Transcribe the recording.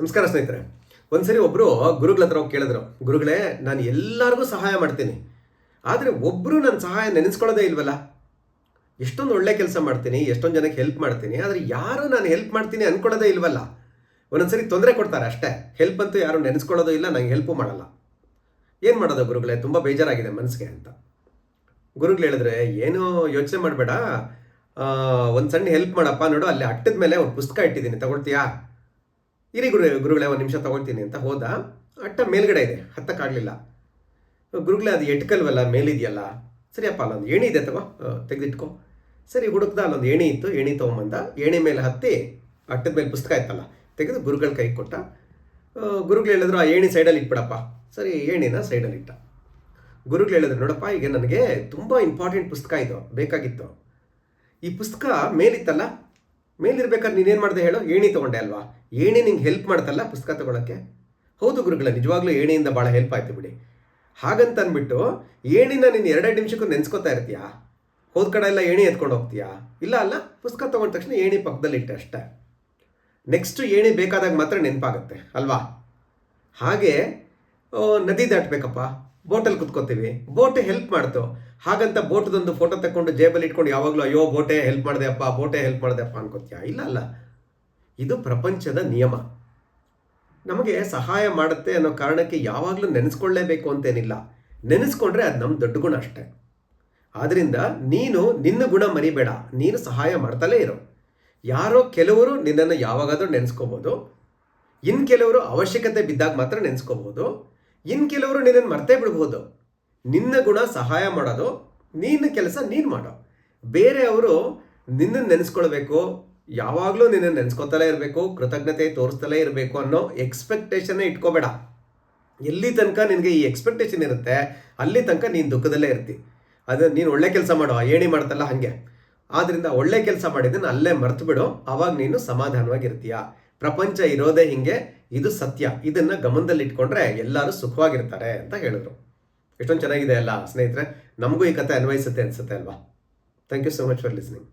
ನಮಸ್ಕಾರ ಸ್ನೇಹಿತರೆ. ಒಂದ್ಸರಿ ಒಬ್ಬರು ಗುರುಗಳ ಹತ್ರ ಹೋಗಿ ಕೇಳಿದ್ರು, ಗುರುಗಳೇ, ನಾನು ಎಲ್ಲರಿಗೂ ಸಹಾಯ ಮಾಡ್ತೀನಿ. ಆದರೆ ಒಬ್ಬರು ನನ್ನ ಸಹಾಯ ನೆನೆಸ್ಕೊಳ್ಳೋದೇ ಇಲ್ವಲ್ಲ? ಎಷ್ಟೊಂದು ಒಳ್ಳೆ ಕೆಲಸ ಮಾಡ್ತೀನಿ, ಎಷ್ಟೊಂದು ಜನಕ್ಕೆ ಹೆಲ್ಪ್ ಮಾಡ್ತೀನಿ, ಆದರೆ ಯಾರು ನಾನು ಹೆಲ್ಪ್ ಮಾಡ್ತೀನಿ ಅನ್ಕೊಳ್ಳೋದೇ ಇಲ್ವಲ್ಲ? ಒಂದೊಂದ್ಸರಿ ತೊಂದರೆ ಕೊಡ್ತಾರೆ ಅಷ್ಟೇ. ಹೆಲ್ಪ್ ಅಂತೂ ಯಾರು ನೆನೆಸ್ಕೊಳ್ಳೋದು ಇಲ್ಲ, ನಂಗೆ ಹೆಲ್ಪು ಮಾಡಲ್ಲ. ಏನು ಮಾಡೋದು ಗುರುಗಳೇ, ತುಂಬ ಬೇಜಾರಾಗಿದೆ ಮನಸ್ಸಿಗೆ ಅಂತ. ಗುರುಗಳು ಹೇಳಿದ್ರೆ, ಏನು ಯೋಚನೆ ಮಾಡಬೇಡ. ಒಂದು ಸಣ್ಣ ಹೆಲ್ಪ್ ಮಾಡಪ್ಪ ನೋಡು, ಅಲ್ಲಿ ಅಟ್ಟದ ಮೇಲೆ ಒಂದು ಪುಸ್ತಕ ಇಟ್ಟಿದ್ದೀನಿ, ತಗೊಳ್ತೀಯಾ? ಇರಿ ಗುರು ಗುರುಗಳೇ, ಒಂದು ನಿಮಿಷ ತಗೊಳ್ತೀನಿ ಅಂತ ಹೋದ. ಅಟ್ಟ ಮೇಲ್ಗಡೆ ಇದೆ ಹತ್ತಕ್ಕಾಗಲಿಲ್ಲ ಗುರುಗಳೇ, ಅದು ಎಟ್ಕಲ್ವಲ್ಲ, ಮೇಲಿದೆಯಲ್ಲ? ಸರಿಯಪ್ಪ ಅಲ್ಲೊಂದು ಏಣಿ ಇದೆ ತಗೋ ತೆಗೆದಿಟ್ಕೋ. ಸರಿ, ಹುಡುಕ್ದ, ಅಲ್ಲೊಂದು ಏಣಿ ಇತ್ತು, ಏಣಿ ತೊಗೊಂಬಂದ, ಏಣಿ ಮೇಲೆ ಹತ್ತಿ, ಅಟ್ಟದ ಮೇಲೆ ಪುಸ್ತಕ ಇತ್ತಲ್ಲ, ತೆಗೆದು ಗುರುಗಳ ಕೈ ಕೊಟ್ಟ. ಗುರುಗಳು ಹೇಳಿದ್ರು, ಆ ಏಣಿ ಸೈಡಲ್ಲಿ ಇಟ್ಬಿಡಪ್ಪ. ಸರಿ, ಏಣಿನ ಸೈಡಲ್ಲಿ ಇಟ್ಟ. ಗುರುಗಳು ಹೇಳಿದ್ರು, ನೋಡಪ್ಪ, ಈಗ ನನಗೆ ತುಂಬ ಇಂಪಾರ್ಟೆಂಟ್ ಪುಸ್ತಕ ಇದು, ಬೇಕಾಗಿತ್ತು. ಈ ಪುಸ್ತಕ ಮೇಲಿತ್ತಲ್ಲ ಮೇಲಿರ್ಬೇಕಾದ್ರೆ ನೀನೇನು ಮಾಡಿದೆ ಹೇಳು? ಏಣಿ ತೊಗೊಂಡೆ ಅಲ್ವಾ? ಏಣಿ ನಿಂಗೆ ಹೆಲ್ಪ್ ಮಾಡ್ತಲ್ಲ ಪುಸ್ತಕ ತೊಗೊಳಕ್ಕೆ? ಹೌದು ಗುರುಗಳ, ನಿಜವಾಗ್ಲೂ ಏಣಿಯಿಂದ ಭಾಳ ಹೆಲ್ಪ್ ಆಯ್ತು ಬಿಡಿ. ಹಾಗಂತ ಅಂದ್ಬಿಟ್ಟು, ಏಣಿನ ನೀನು ಎರಡೇ ನಿಮಿಷಕ್ಕೂ ನೆನ್ಸ್ಕೊತಾ ಇರ್ತೀಯಾ? ಹೋದ ಕಡೆ ಎಲ್ಲ ಏಣಿ ಎತ್ಕೊಂಡು ಹೋಗ್ತೀಯಾ? ಇಲ್ಲ ಅಲ್ಲ, ಪುಸ್ತಕ ತೊಗೊಂಡ ತಕ್ಷಣ ಏಣಿ ಪಕ್ಕದಲ್ಲಿ ಇಟ್ಟೆ ಅಷ್ಟೇ. ನೆಕ್ಸ್ಟ್ ಏಣಿ ಬೇಕಾದಾಗ ಮಾತ್ರ ನೆನಪಾಗುತ್ತೆ, ಅಲ್ವಾ? ಹಾಗೆ ನದಿ ದಾಟಬೇಕಪ್ಪ. ಬೋಟಲ್ಲಿ ಕುತ್ಕೋತೀವಿ. ಬೋಟ್ ಹೆಲ್ಪ್ ಮಾಡ್ತು. ಹಾಗಂತ ಬೋಟದೊಂದು ಫೋಟೋ ತಕೊಂಡು ಜೇಬಲ್ಲಿ ಇಟ್ಕೊಂಡು ಯಾವಾಗಲೂ, ಅಯ್ಯೋ, ಬೋಟೆ ಹೆಲ್ಪ್ ಮಾಡಿದೆ ಅಪ್ಪ, ಬೋಟೆ ಹೆಲ್ಪ್ ಮಾಡಿದೆ ಅಪ್ಪ ಅನ್ಕೋತೀಯ? ಇಲ್ಲ ಅಲ್ಲ. ಇದು ಪ್ರಪಂಚದ ನಿಯಮ. ನಮಗೆ ಸಹಾಯ ಮಾಡುತ್ತೆ ಅನ್ನೋ ಕಾರಣಕ್ಕೆ ಯಾವಾಗಲೂ ನೆನೆಸ್ಕೊಳ್ಳೇಬೇಕು ಅಂತೇನಿಲ್ಲ. ನೆನೆಸ್ಕೊಂಡ್ರೆ ಅದು ನಮ್ಮ ದೊಡ್ಡ ಗುಣ ಅಷ್ಟೇ. ಆದ್ದರಿಂದ ನೀನು ನಿನ್ನ ಗುಣ ಮರಿಬೇಡ. ನೀನು ಸಹಾಯ ಮಾಡ್ತಲೇ ಇರು. ಯಾರೋ ಕೆಲವರು ನಿನ್ನನ್ನು ಯಾವಾಗಾದರೂ ನೆನೆಸ್ಕೋಬೋದು. ಇನ್ನು ಕೆಲವರು ಅವಶ್ಯಕತೆ ಬಿದ್ದಾಗ ಮಾತ್ರ ನೆನೆಸ್ಕೋಬೋದು. ಇನ್ನು ಕೆಲವರು ನಿನ್ನನ್ನು ಮರ್ತೇ ಬಿಡ್ಬೋದು. ನಿನ್ನ ಗುಣ ಸಹಾಯ ಮಾಡೋದು ನೀನು ಕೆಲಸ ನೀನು ಮಾಡೋ. ಬೇರೆಯವರು ನಿನ್ನನ್ನು ನೆನೆಸ್ಕೊಳ್ಬೇಕು, ಯಾವಾಗಲೂ ನಿನ್ನನ್ನು ನೆನೆಸ್ಕೊತಲೇ ಇರಬೇಕು, ಕೃತಜ್ಞತೆ ತೋರಿಸ್ತಲೇ ಇರಬೇಕು ಅನ್ನೋ ಎಕ್ಸ್ಪೆಕ್ಟೇಷನ್ನೇ ಇಟ್ಕೋಬೇಡ. ಎಲ್ಲಿ ತನಕ ನಿನಗೆ ಈ ಎಕ್ಸ್ಪೆಕ್ಟೇಷನ್ ಇರುತ್ತೆ, ಅಲ್ಲಿ ತನಕ ನೀನು ದುಃಖದಲ್ಲೇ ಇರ್ತಿ. ಅದು ನೀನು ಒಳ್ಳೆ ಕೆಲಸ ಮಾಡೋ ಏಣಿ ಮಾಡ್ತಲ್ಲ ಹಾಗೆ. ಆದ್ದರಿಂದ ಒಳ್ಳೆ ಕೆಲಸ ಮಾಡಿದ್ದನ್ನು ಅಲ್ಲೇ ಮರ್ತು ಬಿಡು ಅವಾಗ ನೀನು ಸಮಾಧಾನವಾಗಿರ್ತೀಯ? ಪ್ರಪಂಚ ಇರೋದೇ ಹಿಂಗೆ, ಇದು ಸತ್ಯ. ಇದನ್ನ ಗಮನದಲ್ಲಿಟ್ಕೊಂಡ್ರೆ ಎಲ್ಲರೂ ಸುಖವಾಗಿರ್ತಾರೆ ಅಂತ ಹೇಳಿದ್ರು. ಎಷ್ಟೊಂದು ಚೆನ್ನಾಗಿದೆ ಅಲ್ಲ ಸ್ನೇಹಿತರೆ, ನಮಗೂ ಈ ಕತೆ ಅನ್ವಯಿಸುತ್ತೆ ಅನ್ಸುತ್ತೆ ಅಲ್ವಾ? Thank you so much for listening